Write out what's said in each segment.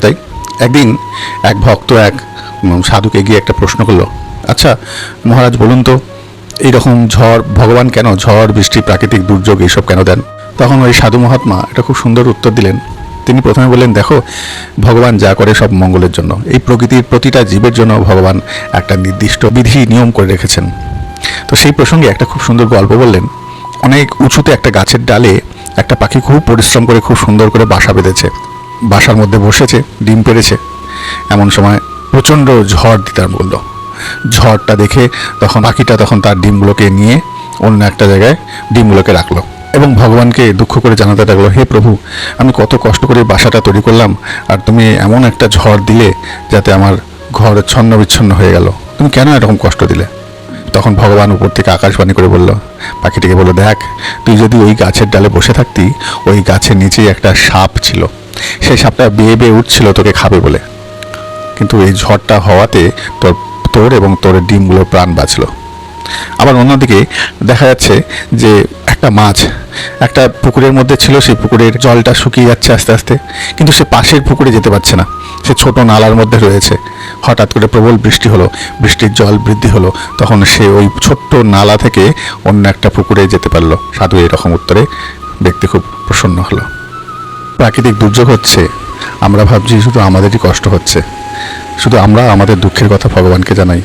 তাই? একদিন এক ভক্ত, এক সাধুকে গিয়ে একটা প্রশ্ন করল আচ্ছা মহারাজ বলুন তো, এইরকম ঝড়, ভগবান কেন ঝড়, বৃষ্টি, প্রাকৃতিক দুর্যোগ এইসব কেন দেন? তখন ওই সাধু মহাত্মা এটা খুব সুন্দর উত্তর দিলেন। তিনি প্রথমে বললেন, দেখো, ভগবান যা করে সব মঙ্গলের জন্য। এই প্রকৃতির প্রতিটা জীবের জন্য ভগবান একটা নির্দিষ্ট বিধি, নিয়ম করে রেখেছেন। তো সেই প্রসঙ্গে একটা খুব সুন্দর গল্প বললেন। অনেক উঁচুতে একটা গাছের ডালে একটা পাখি খুব পরিশ্রম করে, খুব সুন্দর করে বাসা বেঁধেছে। বাসার মধ্যে বসেছে, ডিম পেড়েছে। এমন সময় প্রচণ্ড ঝড় দিতে আরম্ভ ঝড়টা দেখে তখন পাখিটা তখন তার ডিমগুলোকে নিয়ে অন্য একটা জায়গায় ডিমগুলোকে রাখল এবং ভগবানকে দুঃখ করে জানাতে লাগল, হে প্রভু, আমি কত কষ্ট করে বাসাটা তৈরি করলাম আর তুমি এমন একটা ঝড় দিলে যাতে আমার ঘর ছন্ন বিচ্ছন্ন হয়ে গেল। তুমি কেন এরকম কষ্ট দিলে? তখন ভগবান উপর থেকে আকাশবাণী করে বলল, পাখিটিকে বলল, দেখ, তুই যদি ওই গাছের ডালে বসে থাকতি, ওই গাছের নিচেই একটা সাপ ছিল। সেই সাপটা বেয়ে বেয়ে উঠছিল তোকে খাবে বলে। কিন্তু এই ঝড়টা হওয়াতে তোর তোর এবং তোর ডিমগুলোর প্রাণ বাঁচলো। আবার অন্যদিকে দেখা যাচ্ছে যে একটা মাছ, একটা পুকুরের মধ্যে ছিল, সেই পুকুরের জলটা শুকিয়ে যাচ্ছে আস্তে আস্তে, কিন্তু সে পাশের পুকুরে যেতে পারছে না। সে ছোট নালার মধ্যে রয়েছে। হঠাৎ করে প্রবল বৃষ্টি হলো, বৃষ্টির জল বৃদ্ধি হলো, তখন সে ওই ছোট্ট নালা থেকে অন্য একটা পুকুরে যেতে পারল। সাধু এরকম উত্তরে ব্যক্তি খুব প্রসন্ন হলো। প্রাকৃতিক দুর্যোগ হচ্ছে, আমরা ভাবছি শুধু আমাদেরই কষ্ট হচ্ছে। শুধু আমরা আমাদের দুঃখের কথা ভগবানকে জানাই।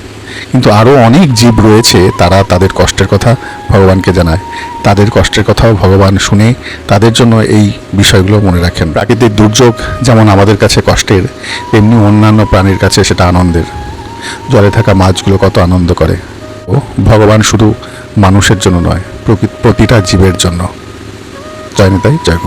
কিন্তু আরও অনেক জীব রয়েছে, তারা তাদের কষ্টের কথা ভগবানকে জানায়। তাদের কষ্টের কথাও ভগবান শুনে তাদের জন্য এই বিষয়গুলো মনে রাখেন। প্রাকৃতিক দুর্যোগ যেমন আমাদের কাছে কষ্টের, তেমনি অন্যান্য প্রাণীর কাছে সেটা আনন্দের। জলে থাকা মাছগুলো কত আনন্দ করে। ও, ভগবান শুধু মানুষের জন্য নয় প্রতিটা জীবের জন্য। জয় নিতাই জয়